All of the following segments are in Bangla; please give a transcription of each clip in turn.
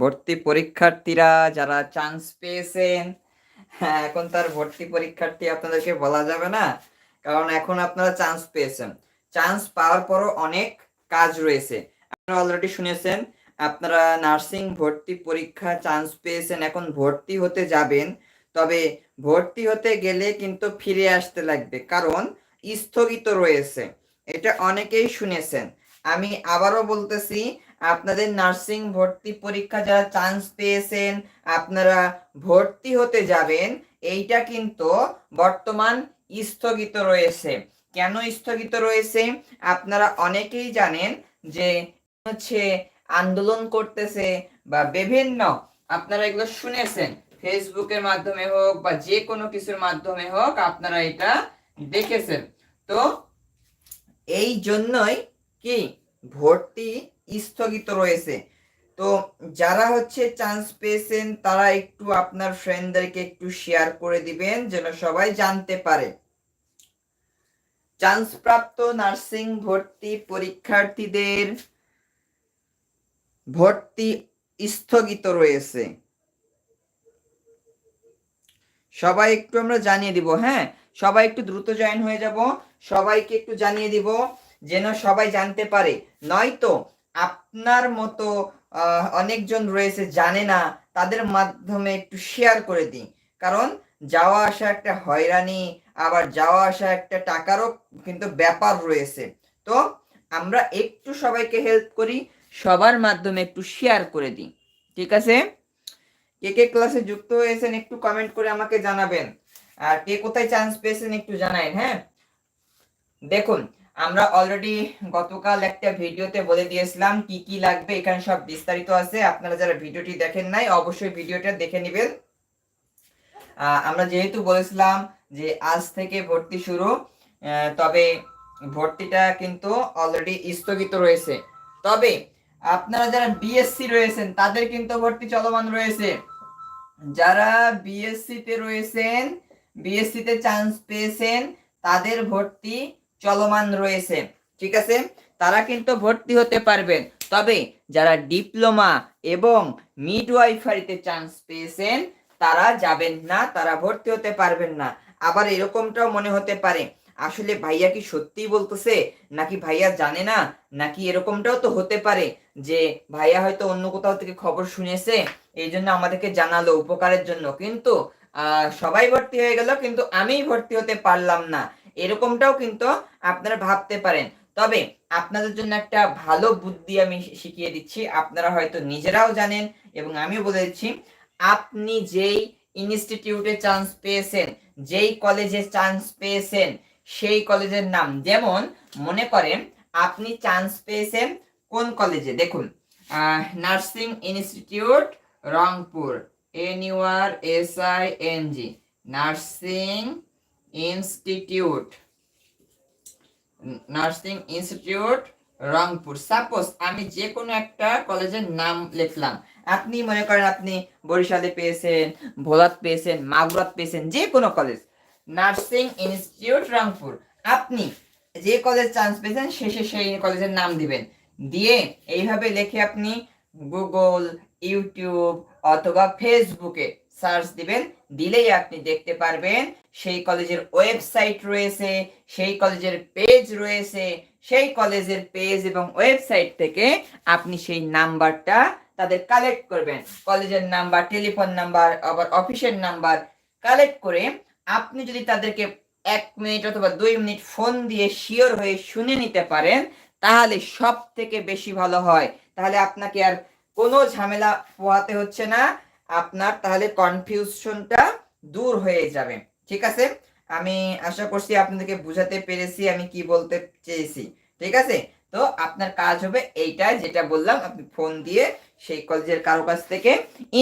ভর্তি পরীক্ষার্থীরা যারা চান্স পেয়েছেন হ্যাঁ এখন তার ভর্তি পরীক্ষার্থী আপনাদেরকে বলা যাবে না, কারণ এখন আপনারা চান্স পেয়েছেন। চান্স পাওয়ার পরও অনেক কাজ রয়েছে। আপনারা অলরেডি শুনেছেন, আপনারা নার্সিং ভর্তি পরীক্ষা চান্স পেয়েছেন, এখন ভর্তি হতে যাবেন। তবে ভর্তি হতে গেলে কিন্তু ফিরে আসতে লাগবে, কারণ স্থগিত রয়েছে। এটা অনেকেই শুনেছেন। আমি আবারও বলতেছি আপনাদের নার্সিং ভর্তি পরীক্ষা যারা চান্স পেয়েছেন, আপনারা ভর্তি হতে যাবেন, এইটা কিন্তু বর্তমান স্থগিত রয়েছে। কেন স্থগিত রয়েছে? আপনারা অনেকেই জানেন যে হচ্ছে আন্দোলন করতেছে বা বিভিন্ন, আপনারা এগুলো শুনেছেন। ফেসবুকের মাধ্যমে হোক বা যে কোনো কিছুর মাধ্যমে হোক আপনারা এটা দেখেছেন। তো এই জন্যই কি ভর্তি স্থগিত রয়েছে। তো যারা হচ্ছে চান্স পেয়েছেন, তারা একটু আপনার ফ্রেন্ডদেরকে একটু শেয়ার করে দিবেন, যেন সবাই জানতে পারে। চান্স প্রাপ্ত নার্সিং ভর্তি পরীক্ষার্থীদের ভর্তি স্থগিত রয়েছে। সবাই একটু আমরা জানিয়ে দিব হ্যাঁ? সবাই একটু দ্রুত জয়েন হয়ে যাব। সবাইকে একটু জানিয়ে দিব, যেন সবাই জানতে পারে। নয়তো আপনার মতো অনেকজন রয়েছে জানে না, তাদের মাধ্যমে একটু শেয়ার করে দিই। কারণ যাওয়া আসা একটা হয়রানি, আবার যাওয়া আসা একটা টাকারও কিন্তু ব্যাপার রয়েছে। তো আমরা একটু সবাইকে হেল্প করি, সবার মাধ্যমে একটু শেয়ার করে দিই। ঠিক আছে? কে কে ক্লাসে যুক্ত হয়েছেন একটু কমেন্ট করে আমাকে জানাবেন। আর কে কোথায় চান্স পেয়েছেন একটু জানাই হ্যাঁ? দেখুন আমরা অলরেডি গতকাল একটা ভিডিওতে বলে দিয়েছিলাম কি কি লাগবে, এখানে সব বিস্তারিত আছে। আপনারা যারা ভিডিওটি দেখেন নাই, অবশ্যই ভিডিওটা দেখে নেবেন। আমরা যেহেতু বলেছিলাম যে আজ থেকে ভর্তি শুরু তবে ভর্তিটা কিন্তু অলরেডি স্থগিত রয়েছে। তবে আপনারা যারা বিএসসি রয়েছেন, তাদের কিন্তু ভর্তি চলমান রয়েছে। যারা বিএসসি তে রয়েছেন বিএসসি তে চান্স পেয়েছেন, তাদের ভর্তি চলমান রয়েছে, ঠিক আছে? তারা কিন্তু ভর্তি হতে পারবেন তবে যারা ডিপ্লোমা এবং মিডওয়াইফারিতে চান্স পেয়েছেন, তারা যাবেন না, তারা ভর্তি হতে পারবেন না। আবার এরকমটাও মনে হতে পারে। আসলে ভাইয়া কি সত্যিই বলতেছে? নাকি ভাইয়া জানে না? নাকি এরকমটাও তো হতে পারে যে ভাইয়া হয়তো অন্য কোথাও থেকে খবর শুনেছে, এই জন্য আমাদেরকে জানালো উপকারের জন্য। কিন্তু সবাই ভর্তি হয়ে গেল, কিন্তু আমি ভর্তি হতে পারলাম না। এরকমটাও কিন্তু আপনারা ভাবতে পারেন। তবে আপনাদের জন্য একটা ভালো বুদ্ধি আমি শিখিয়ে দিচ্ছি। আপনারা হয়তো নিজেরাও জানেন এবং আমিও বলে দিচ্ছি, আপনি যেই ইনস্টিটিউটে চান্স পেয়েছেন, যেই কলেজে চান্স পেয়েছেন, সেই কলেজের নাম যেমন মনে করেন আপনি চান্স পেয়েছেন কোন কলেজে? দেখুন nursing institute Rangpur, N U R S I N G, nursing institute nursing institute Rangpur. Suppose আমি যে কোনো একটা কলেজের নাম লিখলাম। আপনি মনে করেন আপনি বরিশালে পেয়েছেন, ভোলাত পেয়েছেন, মাগুরাত পেয়েছেন যে কোনো কলেজ। Nursing institute Rangpur. আপনি যে কলেজ চান্স পেয়েছেন, শেষে সেই কলেজের নাম দিবেন। দিয়ে এইভাবে লিখে আপনি গুগল ইউটিউব অথবা ফেসবুকে সার্চ দিবেন, দিলেই আপনি দেখতে পারবেন সেই কলেজের ওয়েবসাইট রয়েছে, সেই কলেজের পেজ রয়েছে, সেই কলেজের পেজ এবং ওয়েবসাইট থেকে আপনি সেই নাম্বারটা তাদের কালেক্ট করবেন। কলেজের নাম্বার, টেলিফোন নাম্বার, আবার অফিসের নাম্বার কালেক্ট করে আপনি যদি তাদেরকে এক মিনিট অথবা দুই মিনিট ফোন দিয়ে শিওর হয়ে শুনে নিতে পারেন, তাহলে সব থেকে বেশি ভালো হয়। তাহলে আপনাকে আর কোনো ঝামেলা পোহাতে হচ্ছে না। আপনার তাহলে কনফিউশনটা দূর হয়ে যাবে। ঠিক আছে? আমি আশা করছি আপনাদেরকে বুঝাতে পেরেছি, আমি কি বলতে চেয়েছি। ঠিক আছে? তো আপনার কাজ হবে এইটাই, যেটা বললাম, আপনি ফোন দিয়ে সেই কলেজের কারও কাছ থেকে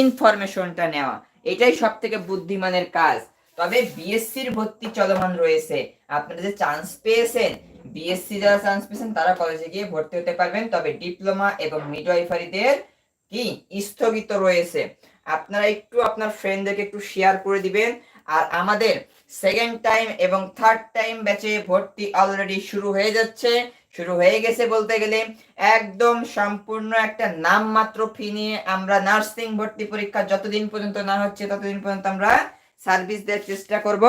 ইনফরমেশনটা নেওয়া। এটাই সব থেকে বুদ্ধিমানের কাজ। তবে বিএসসির ভর্তি চলমান রয়েছে। আপনারা যে চান্স পেয়েছেন বিএসসি যারা চান্স পেয়েছেন, তারা কলেজে গিয়ে ভর্তি হতে পারবেন। তবে ডিপ্লোমা এবং মিডওয়াইফারিদের কি? স্থগিত রয়েছে। আপনারা একটু আপনার ফ্রেন্ডদেরকে একটু শেয়ার করে দিবেন। আর আমাদের সেকেন্ড টাইম এবং থার্ড টাইম ব্যাচে ভর্তি অলরেডি শুরু হয়ে যাচ্ছে। শুরু হয়ে গেছে বলতে গেলে একদম সম্পূর্ণ একটা নামমাত্র ফি নিয়ে আমরা নার্সিং ভর্তি পরীক্ষা যতদিন পর্যন্ত না হচ্ছে, ততদিন পর্যন্ত আমরা সার্ভিস দেওয়ার চেষ্টা করব।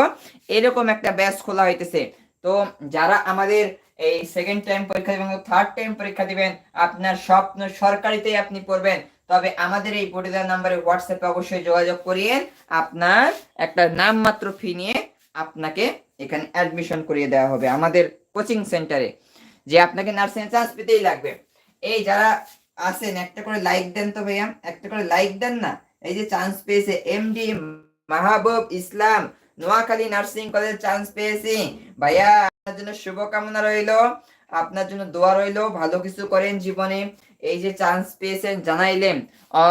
এরকম একটা ব্যাচ খোলা হইতেছে। তো যারা আমাদের এই সেকেন্ড টাইম পরীক্ষা দিবেন থার্ড টাইম পরীক্ষা দিবেন, আপনার স্বপ্ন সরকারিতেই আপনি পড়বেন। তবে আমাদের এই দেওয়া নাম্বারে হোয়াটসঅ্যাপে অবশ্যই যোগাযোগ করিয়ে আপনার একটা নামমাত্র ফি নিয়ে আপনাকে এখানে অ্যাডমিশন করিয়ে দেওয়া হবে আমাদের কোচিং সেন্টারে যে আপনাকে নার্সিং চান্স পেতেই লাগবে। এই যারা আসেন একটা করে লাইক দেন তো ভাইয়া, একটা করে লাইক দেন না। এই যে চান্স পেয়েছে MD Mahbub Islam, Noakhali nursing college chance পেয়েছি। ভাইয়া, আপনার জন্য শুভকামনা রইল, আপনার জন্য দোয়া রইল, ভালো কিছু করেন জীবনে। এই যে চান্স পেয়েছেন জানাইলেন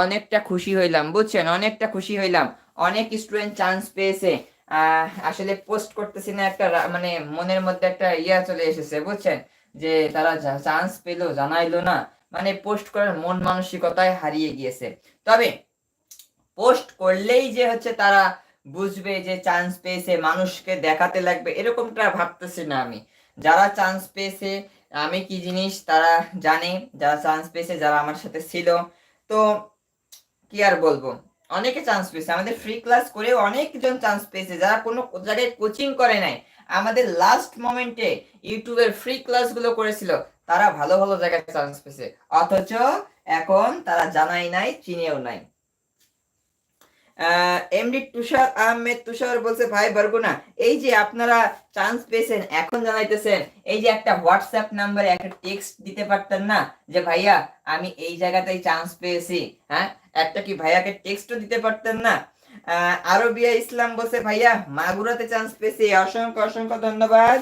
অনেকটা খুশি হইলাম, বুঝছেন? অনেকটা খুশি হইলাম। অনেক স্টুডেন্ট চান্স পেয়েছে। আসলে পোস্ট করতেছি না একটা মানে মনের মধ্যে একটা ইয়া চলে এসেছে, বুঝছেন? যে তারা চান্স পেল, জানাইলো না। মানে পোস্ট করার মন মানসিকতায় হারিয়ে গিয়েছে। তবে পোস্ট করলেই যে হচ্ছে তারা বুঝবে যে চান্স পেয়েছে, মানুষকে দেখাতে লাগবে, এরকমটা ভাবতেছি না আমি। যারা চান্স পেয়েছে আমি কি জিনিস তারা জানে, যারা চান্স পেয়েছে, যারা আমার সাথে ছিল। তো কি আর বলব? অনেকে চান্স পেয়েছে। আমাদের ফ্রি ক্লাস করেও অনেকজন চান্স পেয়েছে, যারা কোনো জায়গায় কোচিং করে নাই। আমাদের লাস্ট মোমেন্টে ইউটিউবের ফ্রি ক্লাসগুলো করেছিল, তারা ভালো ভালো জায়গায় চান্স পেয়েছে। অথচ এখন তারা জানাই নাই, চিনেও নাই। এমডি তুষার আহমেদ তুষার বলছে, ভাই বরগুনা, এই যে আপনারা চান্স পেয়েছেন, এখন জানাইতেছেন, এই যে একটা হোয়াটসঅ্যাপ নাম্বারে একটা টেক্সট দিতে পারতেন না, যে ভাইয়া, আমি এই জায়গাতেই চান্স পেয়েছি হ্যাঁ? একটা কি ভাইয়াকে টেক্সটও দিতে পারতেন না? আরবিয়া ইসলাম বলছে, ভাইয়া, মাগুরাতে চান্স পেয়েছি, অসংখ্য অসংখ্য ধন্যবাদ।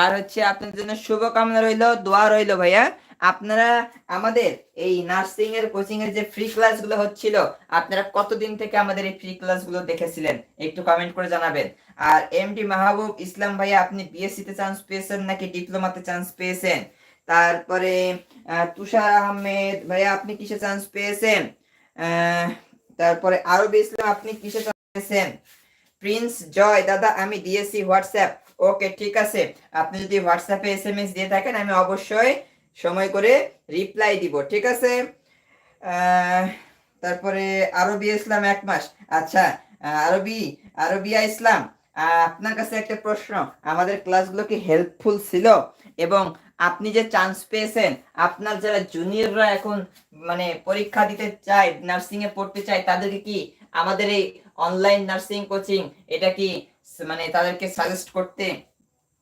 আর হচ্ছে আপনাদের জন্য শুভকামনা রইল, দোয়া রইল ভাইয়া আপনারা আমাদের এই নার্সিং এর কোচিং এর যে ফ্রি ক্লাসগুলো হচ্ছিল, আপনারা কতদিন থেকে আমাদের এই ফ্রি ক্লাসগুলো দেখেছিলেন? একটু কমেন্ট করে জানাবেন। আর এম এমডি মাহবুব ইসলাম ভাইয়া, আপনি বিএসসি তে চান্স পেয়েছেন নাকি ডিপ্লোমাতে চান্স পেয়েছেন? তারপরে তুষার আহমেদ ভাইয়া, আপনি কিসে চান্স পেয়েছেন? তারপরে আরবি ইসলাম, আপনি কিসে চান্স পেয়েছেন? প্রিন্স জয়, দাদা, আমি দিয়েছি হোয়াটসঅ্যাপ। ওকে, ঠিক আছে। আপনি যদি হোয়াটসঅ্যাপে এসএমএস দিয়ে থাকেন, আমি অবশ্যই সময় করে রিপ্লাই দিব, ঠিক আছে? তারপরে আরবি ইসলাম এক মাস। আচ্ছা আরবি আরবিয়া ইসলাম। আপনার কাছে একটা প্রশ্ন, আমাদের ক্লাসগুলো কি হেল্পফুল ছিল? এবং আপনি যে চান্স পেয়েছেন, আপনার যারা জুনিয়ররা এখন মানে পরীক্ষা দিতে চায় নার্সিং এ পড়তে চায়, তাদেরকে কি আমাদের এই অনলাইন নার্সিং কোচিং এটা কি মানে তাদেরকে সাজেস্ট করতে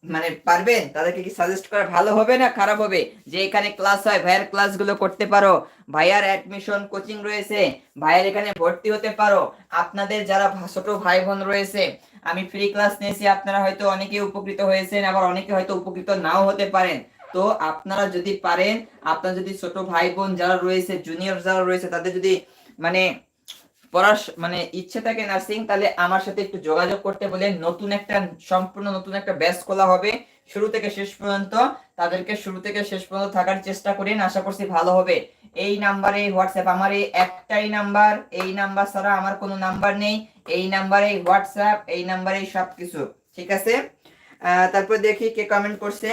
মানে পারবেন? তাদেরকে কি সাজেস্ট করা ভালো হবে না খারাপ হবে? যে এখানে ক্লাস হয়, ভাইয়ার ক্লাসগুলো করতে পারো। ভাইয়ার অ্যাডমিশন কোচিং রয়েছে, ভাইয়ার এখানে ভর্তি হতে পারো। আপনাদের যারা ছোট ভাই বোন রয়েছে, আমি ফ্রি ক্লাস নিয়েছি, আপনারা হয়তো অনেকে উপকৃত হয়েছেন, আবার অনেকে হয়তো উপকৃত নাও হতে পারেন। তো আপনারা যদি পারেন, আপনার যদি ছোট ভাই বোন যারা রয়েছে জুনিয়র যারা রয়েছে, তাদের যদি মানে পড়ার মানে ইচ্ছে থাকে নার্সিং তাহলে আমার সাথে একটু যোগাযোগ করতে বলে নতুন একটা, সম্পূর্ণ নতুন একটা ব্যাচ খোলা হবে। শুরু থেকে শেষ পর্যন্ত, তাদেরকে শুরু থেকে শেষ পর্যন্ত থাকার চেষ্টা করেন, আশা করছি ভালো হবে। এই নাম্বারে হোয়াটসঅ্যাপ আমার এই একটাই নাম্বার এই নাম্বার ছাড়া আমার কোনো নাম্বার নেই। এই নাম্বারে হোয়াটসঅ্যাপ এই নাম্বারে সবকিছু, ঠিক আছে? তারপর দেখি কে কমেন্ট করছে।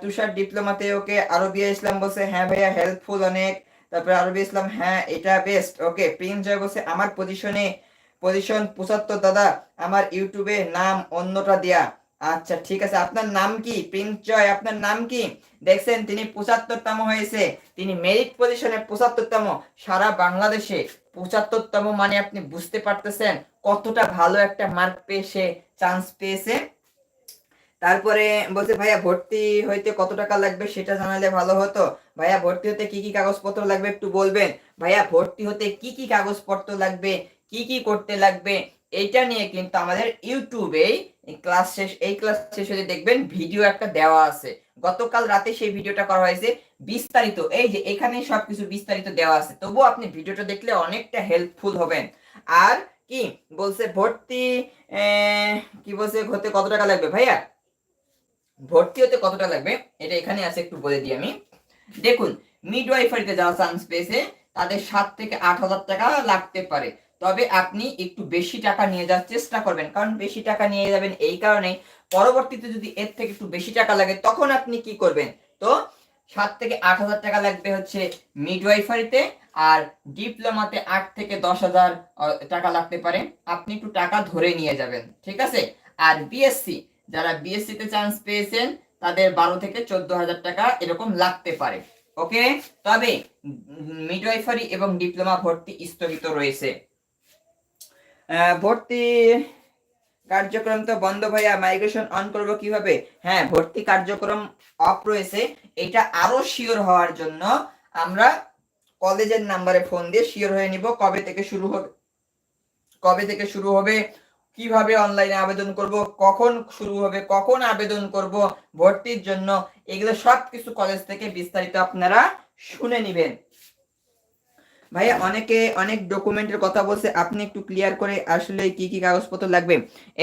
তুষার ডিপ্লোমাতে ওকে আরবিয়া ইসলাম বলছে হ্যাঁ ভাইয়া হেল্পফুল অনেক। তারপরে আরবি ইসলাম হ্যাঁ এটা বেস্ট ওকে প্রিন্স জয় বলছে, আমার পজিশনে পজিশন পঁচাত্তর, দাদা, আমার ইউটিউবে নাম অন্যটা দেয়া। আচ্ছা ঠিক আছে, আপনার নাম কি? প্রিন্স জয়, আপনার নাম কি? দেখছেন, তিনি পঁচাত্তরতম হয়েছে, তিনি মেরিট পজিশনে পঁচাত্তরতম, সারা বাংলাদেশে পঁচাত্তরতম মানে আপনি বুঝতে পারতেছেন কতটা ভালো একটা মার্ক পেয়ে সে চান্স পেয়েছে। তারপরে বলছে, ভাইয়া, ভর্তি হইতে কত টাকা লাগবে সেটা জানালে ভালো হতো? ভাইয়া, ভর্তি হতে কি কি কাগজপত্র লাগবে একটু বলবেন? ভাইয়া, ভর্তি হতে কি কি কাগজপত্র লাগবে? কি কি করতে লাগবে? এইটা নিয়ে কিন্তু আমাদের ইউটিউবে ক্লাস শেষ, এই ক্লাস শেষ হতে দেখবেন ভিডিও একটা দেওয়া আছে। গতকাল রাতে সেই ভিডিওটা করা হয়েছে। বিস্তারিত, এই যে এখানে সবকিছু বিস্তারিত দেওয়া আছে। তবুও আপনি ভিডিওটা দেখলে অনেকটা হেল্পফুল হবেন। আর কি বলছে, ভর্তি কি বলছে, হতে কত টাকা লাগবে ভাইয়া? ভর্তি হতে কতটা লাগবে? এটা এখানে আছে, একটু বলে দিই আমি। দেখুন মিডওয়াইফারিতে যারা চান্স পেয়েছে, তাদের সাত থেকে আট হাজার টাকা লাগতে পারে। তবে আপনি একটু বেশি টাকা নিয়ে যাওয়ার চেষ্টা করবেন, কারণ বেশি টাকা নিয়ে যাবেন এই কারণে পরবর্তীতে যদি এর থেকে একটু বেশি টাকা লাগে, তখন আপনি কি করবেন? তো, সাত থেকে আট হাজার টাকা লাগবে হচ্ছে মিডওয়াইফারিতে আর ডিপ্লোমাতে আট থেকে দশ হাজার টাকা লাগতে পারে। আপনি একটু টাকা ধরে নিয়ে যাবেন, ঠিক আছে? আর বিএসসি যারা বিএসসি তে চান্স পেয়েছেন, তাদের বারো থেকে চোদ্দ হাজার টাকা এরকম লাগতে পারে। ওকে? তবে মিডওয়াইফারি এবং ডিপ্লোমা ভর্তি স্থগিত রয়েছে। ভর্তি কার্যক্রম তো বন্ধ ভাইয়া মাইগ্রেশন অন করব কীভাবে? হ্যাঁ ভর্তি কার্যক্রম অফ রয়েছে। এটা আরও শিওর হওয়ার জন্য আমরা কলেজের নাম্বারে ফোন দিয়ে শিওর হয়ে নিব কবে থেকে শুরু হবে কবে থেকে শুরু হবে কীভাবে অনলাইনে আবেদন করব, কখন শুরু হবে, কখন আবেদন করব, ভর্তির জন্য, এগুলো সব কিছু কলেজ থেকে বিস্তারিত আপনারা শুনে নেবেন। ভাইয়া, অনেকে অনেক ডকুমেন্টের কথা বলছে, আপনি একটু ক্লিয়ার করে আসলে কি কি কাগজপত্র লাগবে।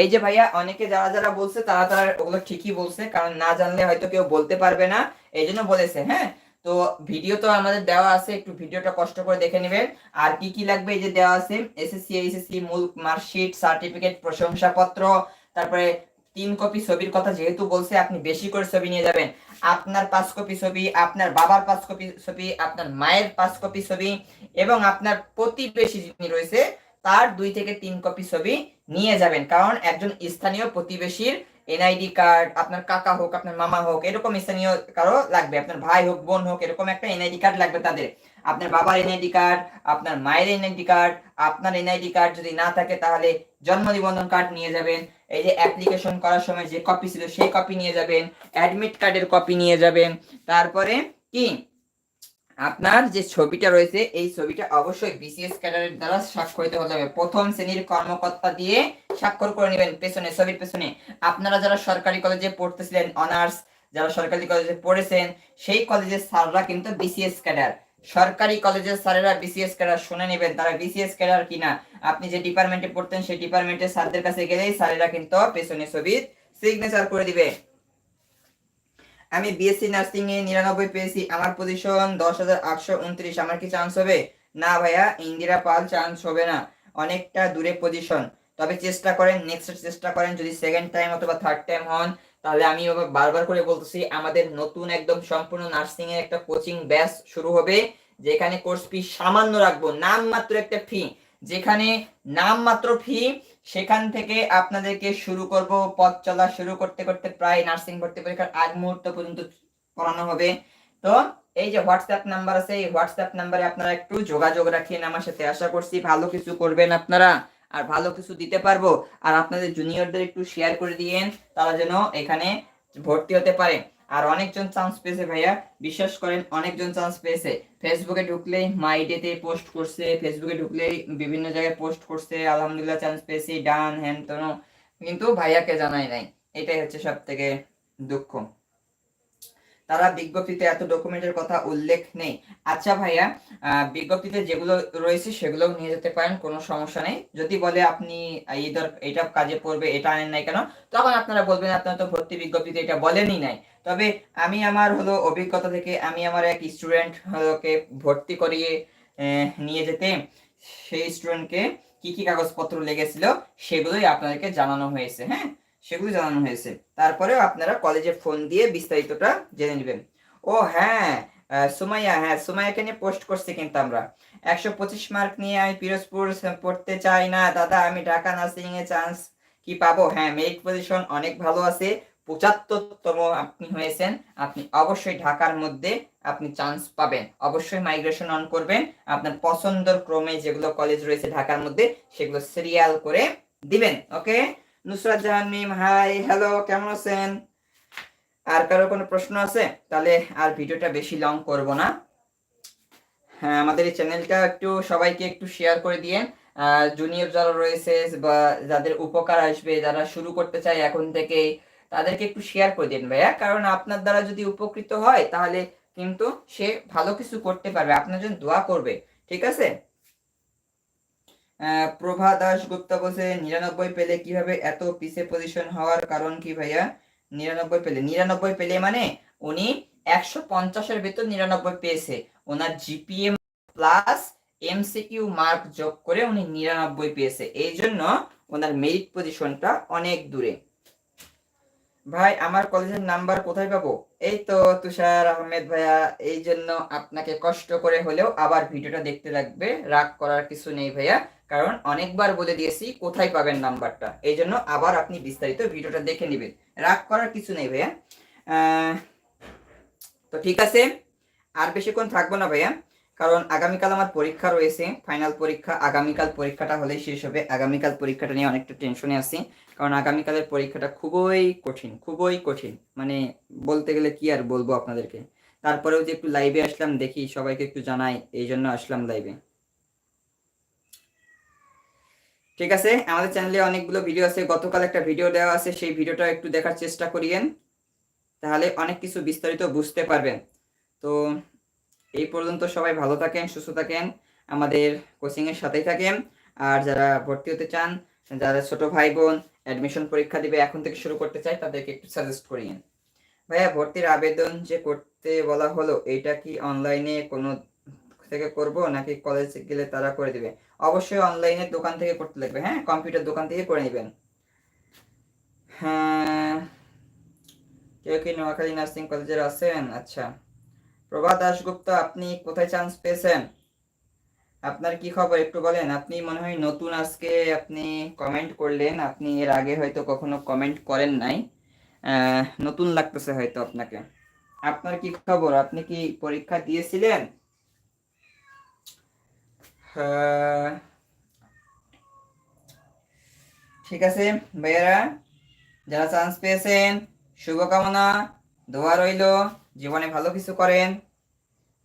এই যে ভাইয়া, অনেকে যারা যারা বলছে, তারা তারা ওগুলো ঠিকই বলছে, কারণ না জানলে হয়তো কেউ বলতে পারবে না এই জন্য বলেছে হ্যাঁ? তো ভিডিও তো আমাদের দেওয়া আছে, একটু ভিডিওটা কষ্ট করে দেখে নেবেন। আর কি কি লাগবে এই যে দেওয়া আছে? এসএসসি এইচএসসি মূল মার্কশিট সার্টিফিকেট প্রশংসাপত্র, তারপরে তিন কপি ছবির কথা যেহেতু বলছে, আপনি বেশি করে ছবি নিয়ে যাবেন। আপনার পাঁচ কপি ছবি, আপনার বাবার পাঁচ কপি ছবি, আপনার মায়ের পাঁচ কপি ছবি এবং আপনার প্রতিবেশী যিনি রয়েছে, তার দুই থেকে তিন কপি ছবি নিয়ে যাবেন। কারণ একজন স্থানীয় প্রতিবেশীর এনআইডি কার্ড আপনার কাকা হোক, আপনার মামা হোক, এরকম স্থানীয় কারও লাগবে। আপনার ভাই হোক, বোন হোক, এরকম একটা এনআইডি কার্ড লাগবে তাদের। আপনার বাবার এনআইডি কার্ড আপনার মায়ের এনআইডি কার্ড আপনার এনআইডি কার্ড যদি না থাকে তাহলে জন্ম নিবন্ধন কার্ড নিয়ে যাবেন। এই যে অ্যাপ্লিকেশন করার সময় যে কপি ছিল সেই কপি নিয়ে যাবেন। অ্যাডমিট কার্ডের কপি নিয়ে যাবেন। তারপরে কি? আপনার যে ছবিটা রয়েছে, এই ছবিটা অবশ্যই বিসিএস ক্যাডারের দ্বারা স্বাক্ষরিত হতে হবে। প্রথম শ্রেণির কর্মকর্তা দিয়ে স্বাক্ষর করে নেবেন পেছনে, ছবির পেছনে। আপনারা যারা সরকারি কলেজে পড়তেছিলেন অনার্স যারা সরকারি কলেজে পড়েছেন, সেই কলেজের স্যাররা কিন্তু বিসিএস ক্যাডার সরকারি কলেজের স্যারেরা বিসিএস ক্যাডার শুনে নেবেন, তারা বিসিএস ক্যাডার কিনা। আপনি যে ডিপার্টমেন্টে পড়তেন, সেই ডিপার্টমেন্টের স্যারদের কাছে গেলেই স্যারেরা কিন্তু পেছনে ছবির সিগনেচার করে দিবে। আমি বিএসসি নার্সিং এ নিরানব্বই পেয়েছি। আমার পজিশন দশ হাজার আটশো উনত্রিশ। আমার কি চান্স হবে? না ভাইয়া, ইন্দিরা পাল চান্স হবে না। অনেকটা দূরে পজিশন তবে চেষ্টা করেন নেক্সট চেষ্টা করেন। যদি সেকেন্ড টাইম অথবা থার্ড টাইম হন, তাহলে আমি বারবার করে বলতেছি, আমাদের নতুন একদম সম্পূর্ণ নার্সিং এর একটা কোচিং ব্যাচ শুরু হবে। যেখানে কোর্স ফি সামান্য রাখব। নাম মাত্র একটা ফি যেখানে নাম মাত্র ফি, সেখান থেকে আপনাদেরকে শুরু করব। পথ চলা শুরু করতে করতে প্রায় নার্সিং ভর্তি পরীক্ষার আগ মুহূর্ত পর্যন্ত পড়ানো হবে। তো এই যে হোয়াটসঅ্যাপ নাম্বার আছে, এই হোয়াটসঅ্যাপ নাম্বারে আপনারা একটু যোগাযোগ রাখেন আমার সাথে আশা করছি ভালো কিছু করবেন আপনারা, আর ভালো কিছু দিতে পারব। আর আপনাদের জুনিয়রদের একটু শেয়ার করে দিয়েন, তারা যেন এখানে ভর্তি হতে পারে। আর অনেকজন চান্স পেয়েছে ভাইয়া। বিশ্বাস করেন, অনেকজন চান্স পেয়েছে। ফেসবুকে ঢুকলেই মাইডেতে পোস্ট করছে ফেসবুকে ঢুকলেই বিভিন্ন জায়গায় পোস্ট করছে, আলহামদুলিল্লাহ চান্স পেয়েছি, ডান, হ্যান কিন্তু ভাইয়াকে জানাই নাই। এটাই হচ্ছে সব থেকে দুঃখ। তারা বিজ্ঞপ্তিতে এত ডকুমেন্টের কথা উল্লেখ নেই। আচ্ছা ভাইয়া বিজ্ঞপ্তিতে যেগুলো রয়েছে সেগুলো নিয়ে যেতে পারেন, কোনো সমস্যা নেই। যদি বলে আপনি এটা কাজে পড়বে, এটা আনেন নাই কেন, তখন আপনারা বলবেন, আপনারা তো ভর্তি বিজ্ঞপ্তিতে এটা বলেনই নাই। তবে আমি আমার হলো অভিজ্ঞতা থেকে, আমি আমার এক স্টুডেন্ট কে ভর্তি করিয়ে নিয়ে যেতে, সেই স্টুডেন্টকে কি কি কাগজপত্র লেগেছিল, সেগুলোই আপনাদেরকে জানানো হয়েছে হ্যাঁ? সেগুলো জানানো হয়েছে। তারপরেও আপনারা কলেজে ফোন দিয়ে বিস্তারিতটা জেনে নেবেন। ও হ্যাঁ সুমাইয়া হ্যাঁ সুমাইয়াকে নিয়ে পোস্ট করছি কিন্তু আমরা। একশো পঁচিশ মার্ক নিয়ে আমি পিরোজপুর পড়তে চাই না। দাদা, আমি ঢাকা নার্সিং এ চান্স কি পাবো? হ্যাঁ মেরিট পজিশন অনেক ভালো আছে। পঁচাত্তরতম আপনি হয়েছেন। আপনি অবশ্যই ঢাকার মধ্যে আপনি চান্স পাবেন। অবশ্যই মাইগ্রেশন অন করবেন। আপনার পছন্দের ক্রমে যেগুলো কলেজ রয়েছে ঢাকার মধ্যে, সেগুলো সিরিয়াল করে দিবেন okay Nusrat Jahan Mim, hi, hello, কেমন আছেন? আর কারও কোনো প্রশ্ন আছে? তাহলে আর ভিডিওটা বেশি লং করব না। হ্যাঁ আমাদের এই চ্যানেলটা একটু সবাইকে একটু শেয়ার করে দিয়ে জুনিয়র যারা রয়েছে বা যাদের উপকার আসবে, যারা শুরু করতে চায় এখন থেকে তাদেরকে একটু শেয়ার করে দিন ভাইয়া। কারণ আপনার দ্বারা যদি উপকৃত হয়, তাহলে কিন্তু সে ভালো কিছু করতে পারবে। আপনার জন্য দোয়া করবে। ঠিক আছে? প্রভা দাস গুপ্তা বলছে নিরানব্বই পেলে কীভাবে এত পিছে পজিশন হওয়ার কারণ কি ভাইয়া? নিরানব্বই পেলে। নিরানব্বই পেলে মানে উনি একশো পঞ্চাশের ভেতর নিরানব্বই পেয়েছে। ওনার জিপিএ প্লাস এমসিকিউ মার্ক যোগ করে উনি নিরানব্বই পেয়েছে। এই জন্য ওনার মেরিট পজিশনটা অনেক দূরে। ভাই, আমার কলেজের নাম্বার কোথায় পাবো? এই তো তুষার আহমেদ ভাইয়া, এই জন্য আপনাকে কষ্ট করে হলেও আবার ভিডিওটা দেখতে লাগবে। রাগ করার কিছু নেই ভাইয়া। কারণ অনেকবার বলে দিয়েছি কোথায় পাবেন নাম্বারটা। এই জন্য আবার আপনি বিস্তারিত ভিডিওটা দেখে নেবেন। রাগ করার কিছু নেই ভাইয়া। তো ঠিক আছে, আর বেশিক্ষণ থাকব না ভাইয়া, কারণ আগামীকাল আমার পরীক্ষা রয়েছে ফাইনাল পরীক্ষা। আগামীকাল পরীক্ষাটা হলেই শেষ হবে। আগামীকাল পরীক্ষাটা নিয়ে অনেকটা টেনশনে আছি, কারণ আগামীকালের পরীক্ষাটা খুবই কঠিন খুবই কঠিন। মানে বলতে গেলে কি আর বলব আপনাদেরকে? তারপরেও যে একটু লাইভে আসলাম, দেখি সবাইকে একটু জানাই, এই জন্য আসলাম লাইভে ঠিক আছে? আমাদের চ্যানেলে অনেকগুলো ভিডিও আছে, গতকাল একটা ভিডিও দেওয়া আছে, সেই ভিডিওটা একটু দেখার চেষ্টা করিয়েন, তাহলে অনেক কিছু বিস্তারিত বুঝতে পারবেন। তো এই পর্যন্ত সবাই ভালো থাকেন, সুস্থ থাকেন, আমাদের কোচিংয়ের সাথেই থাকেন। আর যারা ভর্তি হতে চান, যারা ছোট ভাই বোন অ্যাডমিশন পরীক্ষা দিবে এখন থেকে শুরু করতে চাই তাদেরকে একটু সাজেস্ট করিয়েন। ভাইয়া, ভর্তির আবেদন যে করতে বলা হলো, এটা কি অনলাইনে কোনো থেকে করব নাকি কলেজে গেলে তারা করে দিবে? অবশ্যই অনলাইনে দোকান থেকে করতে লাগবে হ্যাঁ? কম্পিউটার দোকান থেকে করে নেবেন। হ্যাঁ কেউ কি নোয়াখালী নার্সিং কলেজের আছেন? আচ্ছা। প্রভা দাশগুপ্ত, আপনি কোথায় চান্স পেয়েছেন? আপনার কি খবর? একটু বলেন, আপনি মনে হয় নতুন আজকে আপনি কমেন্ট করলেন, আপনি এর আগে হয়তো কখনো কমেন্ট করেন নাই। নতুন লাগতেছে হয়তো আপনাকে। আপনার কি খবর? আপনি কি পরীক্ষা দিয়েছিলেন। ঠিক আছে, ভাইয়ারা, যারা চান্স পেয়েছেন, শুভকামনা, দোয়া রইল, জীবনে ভালো কিছু করেন।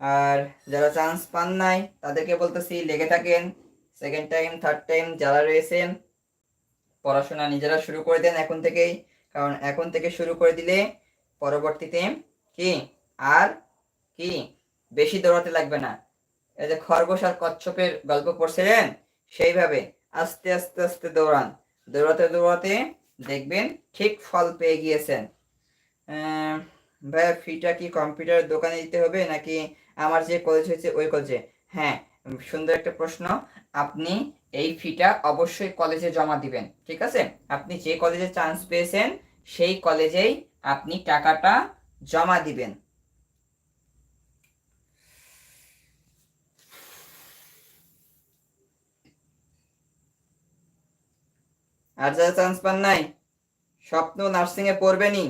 আর যারা চান্স পান নাই, তাদেরকে বলতেছি, লেগে থাকেন। সেকেন্ড টাইম থার্ড টাইম যারা রয়েছেন, পড়াশোনা নিজেরা শুরু করে দেন এখন থেকেই। কারণ এখন থেকে শুরু করে দিলে পরবর্তীতে কি? আর কি? বেশি দৌড়াতে লাগবে না। এই যে খরগোশ আর কচ্ছপের গল্প পড়ছিলেন, সেইভাবে আস্তে আস্তে আস্তে দৌড়ান। দৌড়াতে দৌড়াতে দেখবেন ঠিক ফল পেয়ে গিয়েছেন। ভাইয়া, ফিটা কি কম্পিউটার দোকানে দিতে হবে নাকি আমার যে কলেজ হয়েছে ওই কলেজে হ্যাঁ সুন্দর একটা প্রশ্ন। আপনি এই ফিটা অবশ্যই কলেজে জমা দিবেন, ঠিক আছে? আপনি যে কলেজে চান্স পেয়েছেন, সেই কলেজেই আপনি টাকাটা জমা দিবেন। আর যারা চান্স পান নাই, স্বপ্ন নার্সিংয়ে পড়বেনই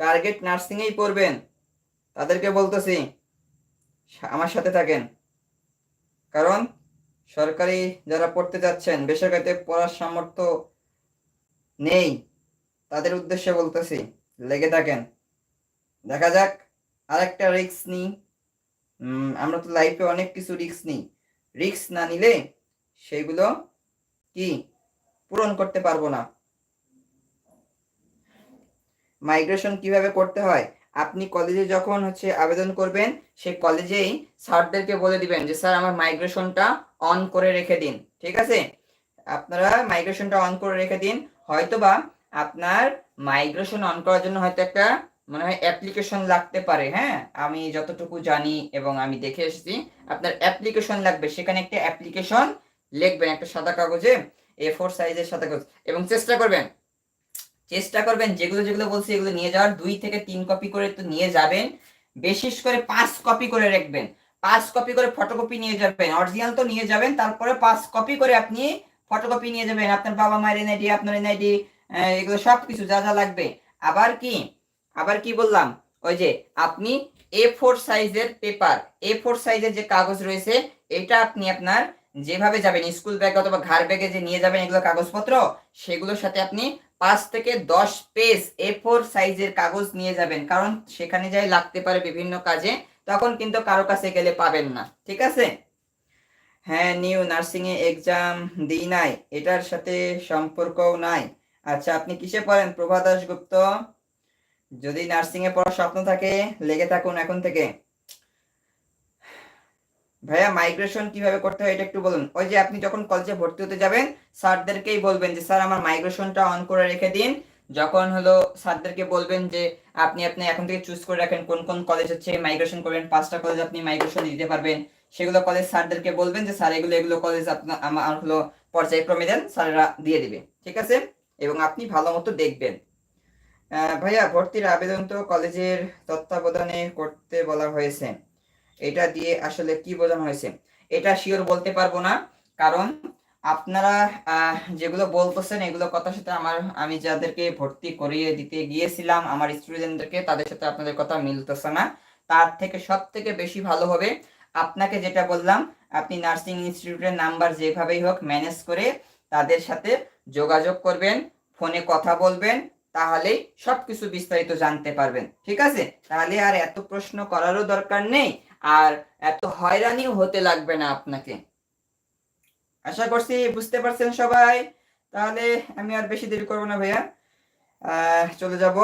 টার্গেট নার্সিংয়েই পড়বেন। তাদেরকে বলতেছি আমার সাথে থাকেন। কারণ সরকারি যারা পড়তে যাচ্ছেন, বেসরকারিতে পড়ার সামর্থ্য নেই, তাদের উদ্দেশ্যে বলতেছি, লেগে থাকেন। দেখা যাক, আরেকটা রিস্ক নিই। আমরা তো লাইফে অনেক কিছু রিস্ক নিই। রিস্ক না নিলে, সেগুলো কি? পূরণ করতে পারব না। মাইগ্রেশন কীভাবে করতে হয়? আপনি কলেজে যখন হচ্ছে আবেদন করবেন, সেই কলেজেই স্যারদেরকে বলে দিবেন যে, স্যার, আমার মাইগ্রেশনটা অন করে রেখে দিন। ঠিক আছে? আপনারা মাইগ্রেশনটা অন করে রেখে দিন। হয়তোবা আপনার মাইগ্রেশন অন করার জন্য হয়তো একটা মনে হয় অ্যাপ্লিকেশন লাগতে পারে হ্যাঁ? আমি যতটুকু জানি এবং আমি দেখে এসেছি, আপনার অ্যাপ্লিকেশন লাগবে। সেখানে একটা অ্যাপ্লিকেশন লিখবেন, একটা সাদা কাগজে। এ ফোর সাইজের কাগজ এবং চেষ্টা করবেন চেষ্টা করবেন যেগুলো যেগুলো বলছি এগুলো নিয়ে যাওয়ার। দুই থেকে তিন কপি করে তো নিয়ে যাবেন। বিশেষ করে পাঁচ কপি করে রাখবেন। পাঁচ কপি করে ফটোকপি নিয়ে যাবেন। অরিজিনাল তো নিয়ে যাবেন, তারপরে পাঁচ কপি করে আপনি ফটোকপি নিয়ে যাবেন। আপনার বাবা মায়ের এনআইডি আপনার এনআইডি এগুলো সব কিছু যা যা লাগবে। আবার কি? আবার কি বললাম? ওই যে আপনি এ ফোর সাইজের পেপার এ ফোর সাইজের যে কাগজ রয়েছে, এটা আপনি আপনার যেভাবে যাবেন স্কুল ব্যাগ অথবা ঘাড় ব্যাগে যে নিয়ে যাবেন এগুলো কাগজপত্র, সেগুলোর সাথে আপনি পাঁচ থেকে দশ পেজ এ ফোর সাইজের কাগজ নিয়ে যাবেন। কারণ সেখানে যাই লাগতে পারে বিভিন্ন কাজে, তখন কিন্তু কারও কাছে গেলে পাবেন না। ঠিক আছে? হ্যাঁ নিউ নার্সিং এ এক্সাম দিই নাই। এটার সাথে সম্পর্কও নাই। আচ্ছা আপনি কিসে পড়েন? প্রভা দাশগুপ্ত? যদি নার্সিং এ পড়ার স্বপ্ন থাকে, লেগে থাকুন এখন থেকে। ভাইয়া মাইগ্রেশন কীভাবে করতে হয় এটা একটু বলুন। ওই যে আপনি যখন কলেজে ভর্তি হতে যাবেন, স্যারদেরকেই বলবেন যে, স্যার, আমার মাইগ্রেশনটা অন করে রেখে দিন। যখন হলো স্যারদেরকে বলবেন যে, আপনি আপনি এখন থেকে চুজ করে রাখেন কোন কোন কলেজ হচ্ছে মাইগ্রেশন করবেন। পাঁচটা কলেজ আপনি মাইগ্রেশন দিতে পারবেন। সেগুলো কলেজ স্যারদেরকে বলবেন যে, স্যার, এগুলো এগুলো কলেজ আপনার আমার হলো পর্যায়ক্রমে দেন, স্যারেরা দিয়ে দিবে। ঠিক আছে? এবং আপনি ভালো মতো দেখবেন। ভাইয়া, ভর্তির আবেদন তো কলেজের তত্ত্বাবধানে করতে বলা হয়েছে। এটা দিয়ে আসলে কি বোঝানো হয়েছে? এটা শিওর বলতে পারব না, কারণ আপনারা যেগুলো বলতেছেন এগুলো কথার সাথে আমার, আমি যাদেরকে ভর্তি করিয়ে দিতে গিয়েছিলাম, আমার স্টুডেন্টদেরকে তাদের সাথে আপনাদের কথা মিলতেছে না। তার থেকে সব থেকে বেশি ভালো হবে, আপনাকে যেটা বললাম, আপনি নার্সিং ইনস্টিটিউটের নাম্বার যেভাবেই হোক ম্যানেজ করে তাদের সাথে যোগাযোগ করবেন, ফোনে কথা বলবেন, তাহলেই সবকিছু বিস্তারিত জানতে পারবেন। ঠিক আছে? তাহলে আর এত প্রশ্ন করারও দরকার নেই। আর এত হয়রানিও হতে লাগবে না আপনাকে। আশা করছি বুঝতে পারছেন সবাই। তাহলে আমি আর বেশি দেরি করব না ভাইয়া। চলে যাব।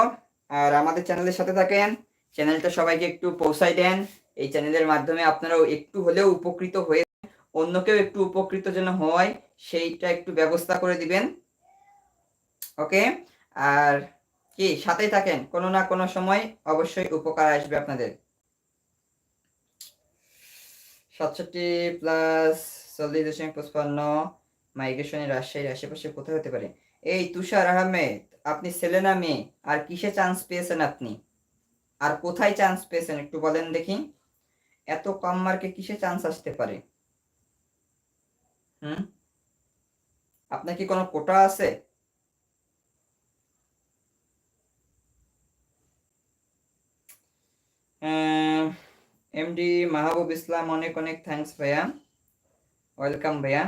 আর আমাদের চ্যানেলের সাথে থাকেন। চ্যানেলটা সবাইকে একটু পৌঁছাই দেন। এই চ্যানেলের মাধ্যমে আপনারাও একটু হলেও উপকৃত হয়ে অন্যকেও একটু উপকৃত যেন হয়, সেইটা একটু ব্যবস্থা করে দিবেন। ওকে? আর কি, সাথেই থাকেন। কোনো না কোনো সময় অবশ্যই উপকার আসবে আপনাদের। সাতষট্টি প্লাস চল্লিশ দশমিক পঁচপান্ন মাইগ্রেশনের রাজশাহীর আশেপাশে কোথায় হতে পারে? এই তুষার আহমেদ, আপনি ছেলে না মেয়ে? আর কিসে চান্স পেয়েছেন আপনি? আর কোথায় চান্স পেয়েছেন? একটু বলেন দেখি। এত কম মার্কে কিসে চান্স আসতে পারে? হুম? আপনার কি কোনো কোটা আছে? এমডি মাহবুব ইসলাম অনেক অনেক থ্যাঙ্কস ভাইয়া। ওয়েলকাম ভাইয়া।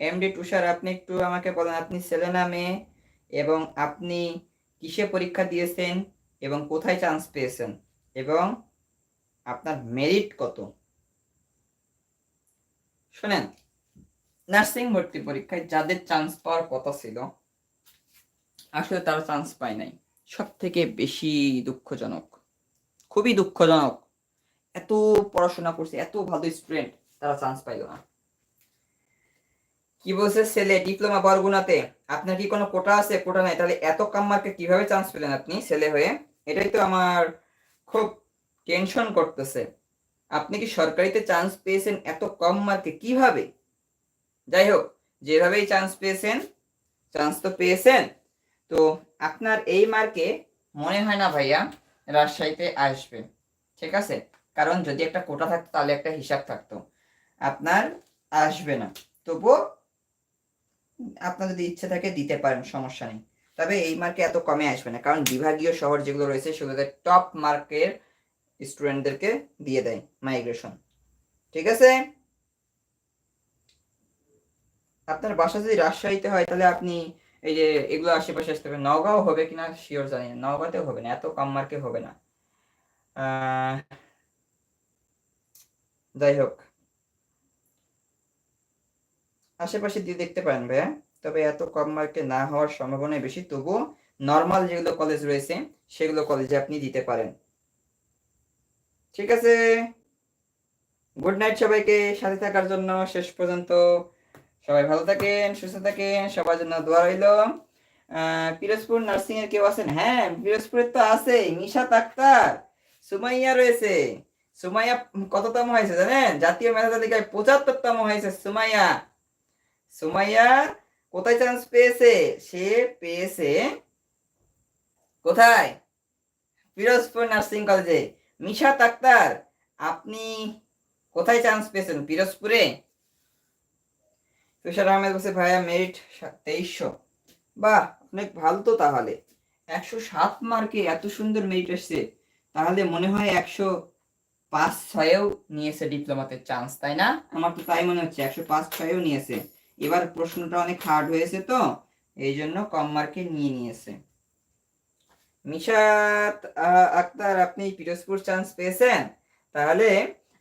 এমডি তুষার, আপনি একটু আমাকে বলেন, আপনি ছেলে না মেয়ে এবং আপনি কিসে পরীক্ষা দিয়েছেন এবং কোথায় চান্স পেয়েছেন? এবং আপনার মেরিট কত? শোনেন নার্সিং ভর্তি পরীক্ষায় যাদের চান্স পাওয়ার কথা ছিল, আসলে তারা চান্স পায় নাই। সব থেকে বেশি দুঃখজনক, খুবই দুঃখজনক। এত পড়াশোনা করছে, এত ভালো স্টুডেন্ট তারা চান্স পাইল না। কি বলছে ছেলে ডিপ্লোমা বরগুনাতে? আপনার কি কোনো কোটা আছে? কোটা নাই। তাহলে এত কম মার্কে কীভাবে চান্স পেলেন আপনি ছেলে হয়ে? এটাই তো আমার খুব টেনশন করতেছে। আপনি কি সরকারিতে চান্স পেয়েছেন এত কম মার্কে কীভাবে? যাই হোক, যেভাবেই চান্স পেয়েছেন চান্স তো পেয়েছেন। তো আপনার এই মার্কে মনে হয় না ভাইয়া রাজশাহীতে আসবে, ঠিক আছে? কারণ যদি একটা কোটা থাকতো তাহলে একটা হিসাব থাকতো। আপনার আসবে না। তবুও আপনার যদি ইচ্ছে থাকে দিতে পারেন, সমস্যা নেই। তবে এই মার্কে এত কমে আসবে না, কারণ বিভাগীয় শহর যেগুলো রয়েছে সেগুলোতে টপ মার্কের স্টুডেন্টদেরকে দিয়ে দেয় মাইগ্রেশন ঠিক আছে? আপনার বাসা যদি রাজশাহীতে হয় তাহলে আপনি এই যে এগুলো আশেপাশে আসতে হবে নগাঁও হবে কিনা শিওর জানি না। নগাঁতেও হবে না, এত কম মার্কে হবে না। যাই হোক। আশেপাশে দিয়ে দেখতে পারেন ভাইয়া। তবে এত কম মার্কে না হওয়ার সম্ভাবনা বেশি। তবুও নর্মাল যেগুলো কলেজ রয়েছে, সেগুলো কলেজে আপনি দিতে পারেন। ঠিক আছে? গুড নাইট সবাইকে। সাথে থাকার জন্য শেষ পর্যন্ত সবাই ভালো থাকেন, সুস্থ থাকেন, সবার জন্য দোয়া রইল। পিরোজপুর নার্সিং এর কেউ আছেন? হ্যাঁ পিরোজপুরের তো আছে নিশাত আক্তার, সুমাইয়া রয়েছে। সুমাইয়া কততম হয়েছে জানেন? জাতীয় মেধা তালিকায় পঁচাত্তরতম হয়েছে সুমাইয়া। সুমাইয়া কোথায় চান্স পেয়েছে? সে পেয়েছে কোথায়? পিরোজপুর নার্সিং কলেজে মিশাত আক্তার, আপনি কোথায় চান্স পেয়েছেন? পিরোজপুরে? তুষার আহমেদ বলছে, ভাইয়া মেরিট তেইশশো। বাহ, অনেক ভালো তো তাহলে। একশো সাত মার্কে এত সুন্দর মেরিট এসছে তাহলে মনে হয় একশো পাঁচ ছয়েও নিয়েছে ডিপ্লোমাতে চান্স তাই না? আমার তো তাই মনে হচ্ছে, একশো পাঁচ ছয়েও নিয়েছে। এবার প্রশ্নটা অনেক হার্ড হয়েছে তো, এই জন্য কম মার্কে নিয়ে নিয়েছে। মিশাত আক্তার, আপনি পিরোজপুর চান্স পেয়েছেন? তাহলে,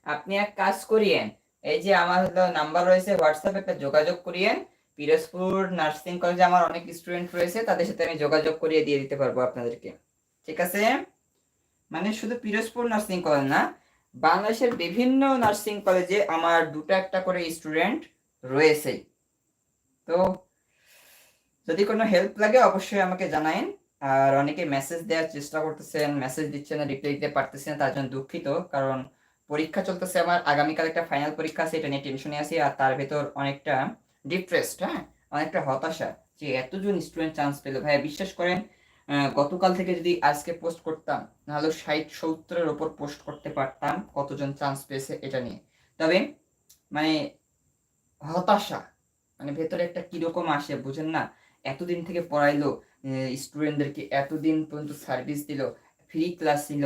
আপনি এক কাজ করিয়েন। এই যে আমার নাম্বার রয়েছে হোয়াটসঅ্যাপে একটা যোগাযোগ করিয়েন। পিরোজপুর নার্সিং কলেজে আমার অনেক স্টুডেন্ট রয়েছে, তাদের সাথে আমি যোগাযোগ করিয়ে দিয়ে দিতে পারব আপনাদেরকে। ঠিক আছে? মানে শুধু পিরোজপুর নার্সিং কলেজ না, বাংলাদেশের বিভিন্ন নার্সিং কলেজে আমার দুটো একটা করে স্টুডেন্ট রয়েছে। তো যদি কোনো হেল্প লাগে অবশ্যই আমাকে জানায়েন। আর অনেকে মেসেজ দেওয়ার চেষ্টা করতেছেন মেসেজ দিচ্ছেন রিপ্লাই দিতে পারতেছেন, তার জন্য দুঃখিত। কারণ পরীক্ষা চলতেছে আমার আগামীকাল একটা ফাইনাল পরীক্ষা আছে, এটা নিয়ে টেনশনে আছি, আর তার ভেতর অনেকটা ডিপ্রেসড হ্যাঁ? অনেকটা হতাশা যে এতজন স্টুডেন্ট চান্স পেল। ভাইয়া, বিশ্বাস করেন গতকাল থেকে যদি আজকে পোস্ট করতাম, নাহলে ষাট সত্তরের ওপর পোস্ট করতে পারতাম কতজন চান্স পেয়েছে এটা নিয়ে। তবে মানে হতাশা মানে ভেতরে একটা কীরকম আসে বুঝেন না? এতদিন থেকে পড়াইলো স্টুডেন্টদেরকে এতদিন পর্যন্ত সার্ভিস দিল ফ্রি ক্লাস দিল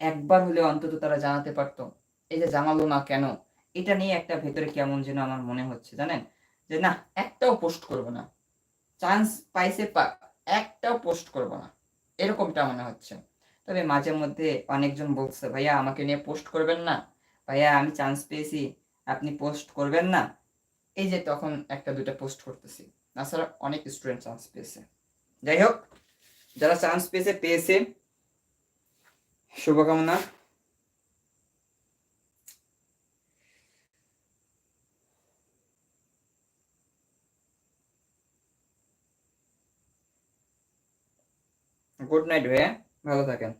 একবার হলে অন্তত তারা জানাতে পারতো। এই যে জানালো না কেন, এটা নিয়ে একটা ভেতরে কেমন যেন আমার মনে হচ্ছে জানেন? যে না, একটাও পোস্ট করব না। চান্স পাইছে পাক, একটাও পোস্ট করব না। এরকমটা মনে হচ্ছে। তবে মাঝে মধ্যে অনেকজন বলছে, ভাইয়া, আমাকে নিয়ে পোস্ট করবেন না। ভাইয়া, আমি চান্স পেয়েছি, আপনি পোস্ট করবেন না। এই যে তখন একটা দুটা পোস্ট করতেছি। তাছাড়া অনেক স্টুডেন্ট চান্স পেয়েছে। যাই হোক, যারা চান্স পেয়েছে পেয়েছে। শুভকামনা। গুড নাইট ভাইয়া। ভালো থাকেন।